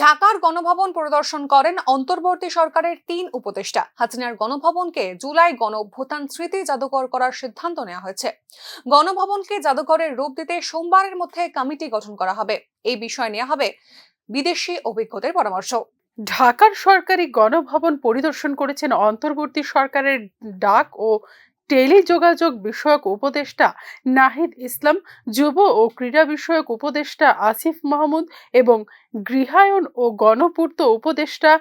ঢাকার গণভবন পরিদর্শন করেন অন্তর্বর্তী সরকারের তিন উপদেষ্টা। হাসিনার গণভবনকে জুলাই গণ অভ্যুত্থান স্মৃতি জাদুঘর করার সিদ্ধান্ত নেওয়া হয়েছে। গণভবনকে জাদুঘরের রূপ দিতে সোমবারের মধ্যে কমিটি গঠন করা হবে। এই বিষয়ে নেওয়া হবে বিদেশি অভিজ্ঞদের পরামর্শ। ঢাকার সরকারি গণভবন পরিদর্শন করেছেন অন্তর্বর্তী সরকারের ডাক ও টেলিযোগাযোগ বিষয়ক উপদেষ্টা নাহিদ ইসলাম, যুব ও ক্রীড়া বিষয়ক উপদেষ্টা আসিফ মাহমুদ এবং গৃহায়ন ও গণপূর্ত উপদেষ্টা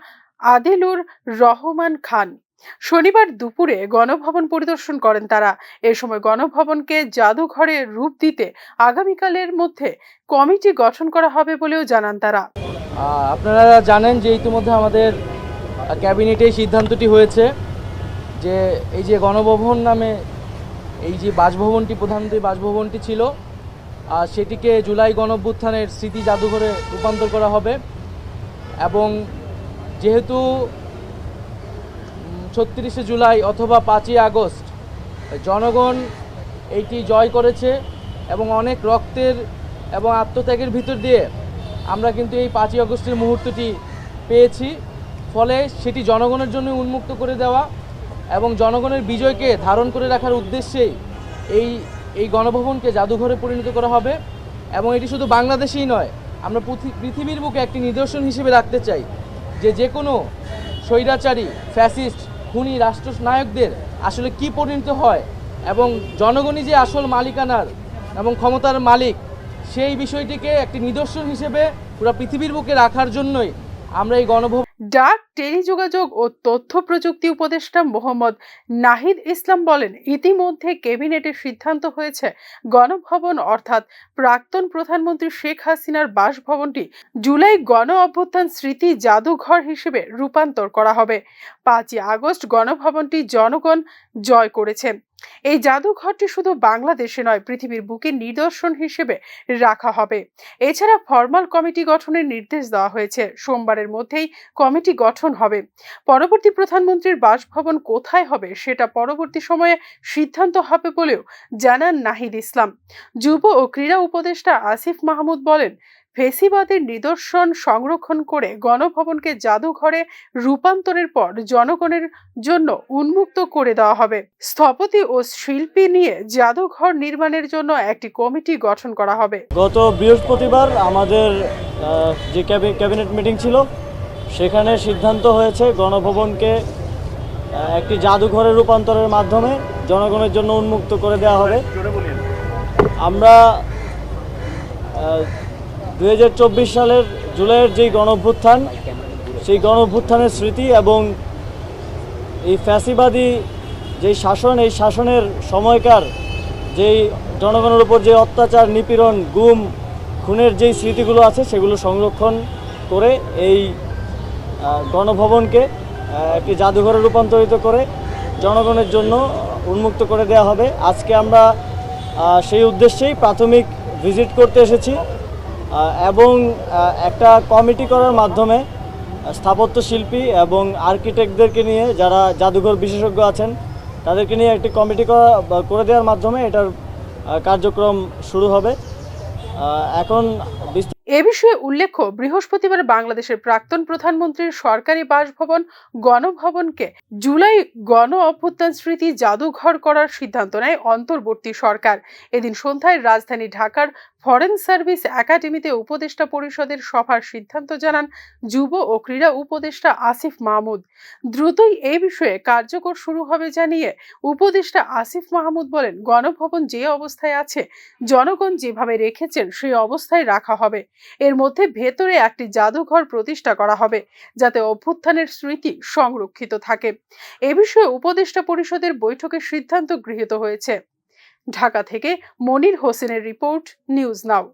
আদিলুর রহমান খান। শনিবার দুপুরে গণভবন পরিদর্শন করেন তারা। এ সময় গণভবনকে জাদুঘরে রূপ দিতে আগামীকালের মধ্যে কমিটি গঠন করা হবে বলেও জানান তারা। আপনারা জানেন যে ইতিমধ্যে আমাদের ক্যাবিনেটে সিদ্ধান্তটি হয়েছে। যে এই যে গণভবন নামে এই যে বাসভবনটি প্রধানত বাসভবনটি ছিল আর সেটিকে জুলাই গণভ্যুত্থানের স্মৃতি জাদুঘরে রূপান্তর করা হবে। এবং যেহেতু ছত্রিশে জুলাই অথবা পাঁচই আগস্ট জনগণ এইটি জয় করেছে এবং অনেক রক্তের এবং আত্মত্যাগের ভিতর দিয়ে আমরা কিন্তু এই পাঁচই আগস্টের মুহূর্তটি পেয়েছি। ফলে সেটি জনগণের জন্য উন্মুক্ত করে দেওয়া এবং জনগণের বিজয়কে ধারণ করে রাখার উদ্দেশ্যেই এই এই গণভবনকে জাদুঘরে পরিণত করা হবে এবং এটি শুধু বাংলাদেশেই নয়, আমরা পৃথি- পৃথিবীর বুকে একটি নিদর্শন হিসেবে রাখতে চাই যে যে কোনো স্বৈরাচারী, ফ্যাসিস্ট, খুনি রাষ্ট্র রাষ্ট্রনায়কদের আসলে কি পরিণত হয় এবং জনগণই যে আসল মালিকানার এবং ক্ষমতার মালিক, সেই বিষয়টিকে একটি নিদর্শন হিসেবে পুরো পৃথিবীর বুকে রাখার জন্যই আমরা এই গণভবন ডাক, টেলিযোগাযোগ ও তথ্য প্রযুক্তি উপদেষ্টা মোহাম্মদ নাহিদ ইসলাম বলেন, ইতিমধ্যে ক্যাবিনেটের সিদ্ধান্ত হয়েছে গণভবন অর্থাৎ প্রাক্তন প্রধানমন্ত্রী শেখ হাসিনার বাসভবনটি জুলাই গণ অভ্যুত্থান স্মৃতি জাদুঘর হিসেবে রূপান্তর করা হবে। পাঁচই আগস্ট গণভবনটি জনগণ জয় করেছে। এই জাদুঘরটি শুধু বাংলাদেশে নয়, পৃথিবীর বুকে নিদর্শন হিসেবে রাখা হবে। এছাড়া ফরমাল কমিটি গঠনের নির্দেশ দেওয়া হয়েছে। সোমবারের মধ্যেই কমিটি গঠন হবে। পরবর্তী প্রধানমন্ত্রীর বাসভবন কোথায় হবে সেটা পরবর্তী সময়ে সিদ্ধান্ত হবে বলেও জানান নাহিদ ইসলাম। যুব ও ক্রীড়া উপদেষ্টা আসিফ মাহমুদ বলেন ফেসিবাদের নিদর্শন সংরক্ষণ করে গণভবনকে জাদুঘরে রূপান্তরের পর জনগণের জন্য উন্মুক্ত করে দেওয়া হবে। স্থপতি ও শিল্পী নিয়ে জাদুঘর নির্মাণের জন্য একটি কমিটি গঠন করা হবে। গত বৃহস্পতিবার আমাদের যে ক্যাবি- ক্যাবিনেট মিটিং ছিল, সেখানে সিদ্ধান্ত হয়েছে গণভবনকে একটি জাদুঘরে রূপান্তরের মাধ্যমে জনগণের জন্য উন্মুক্ত করে দেওয়া হবে। আমরা দু হাজার চব্বিশ সালের জুলাইয়ের যেই গণঅভ্যুত্থান সেই গণঅভ্যুত্থানের স্মৃতি এবং এই ফ্যাসিবাদী যেই শাসন, এই শাসনের সময়কার যেই জনগণের উপর যে অত্যাচার, নিপীড়ন, গুম, খুনের যেই স্মৃতিগুলো আছে, সেগুলো সংরক্ষণ করে এই গণভবনকে একটি জাদুঘরে রূপান্তরিত করে জনগণের জন্য উন্মুক্ত করে দেওয়া হবে। আজকে আমরা সেই উদ্দেশ্যেই প্রাথমিক ভিজিট করতে এসেছি। এবং একটা কমিটি করার মাধ্যমে স্থাপত্য শিল্পী এবং আর্কিটেক্টদেরকে নিয়ে যারা জাদুঘর বিশেষজ্ঞ আছেন, তাদেরকে নিয়ে একটি কমিটি করা, করে দেওয়ার মাধ্যমে এটার কার্যক্রম শুরু হবে। এখন এ বিষয়ে উল্লেখ্য, বৃহস্পতিবার বাংলাদেশের প্রাক্তন প্রধানমন্ত্রীর সরকারি বাসভবন গণভবনকে জুলাই গণ অভ্যুত্থান স্মৃতি জাদুঘর করার সিদ্ধান্ত নেয় অন্তর্বর্তী সরকার। এদিন সন্ধ্যায় রাজধানী ঢাকার ফরেন সার্ভিস একাডেমিতে উপদেষ্টা পরিষদের সভার সিদ্ধান্ত জানান যুব ও ক্রীড়া উপদেষ্টা আসিফ মাহমুদ। দ্রুতই এই বিষয়ে কার্যকর শুরু হবে জানিয়ে উপদেষ্টা আসিফ মাহমুদ বলেন, গণভবন যে অবস্থায় আছে, জনগণ যেভাবে রেখেছেন সেই অবস্থায় রাখা হবে। এর মধ্যে ভেতরে একটি জাদুঘর প্রতিষ্ঠা করা হবে, যাতে অভ্যুত্থানের স্মৃতি সংরক্ষিত থাকে। এ বিষয়ে উপদেষ্টা পরিষদের বৈঠকে সিদ্ধান্ত গৃহীত হয়েছে। ঢাকা থেকে মনির হোসেনের রিপোর্ট নিউজ নাও।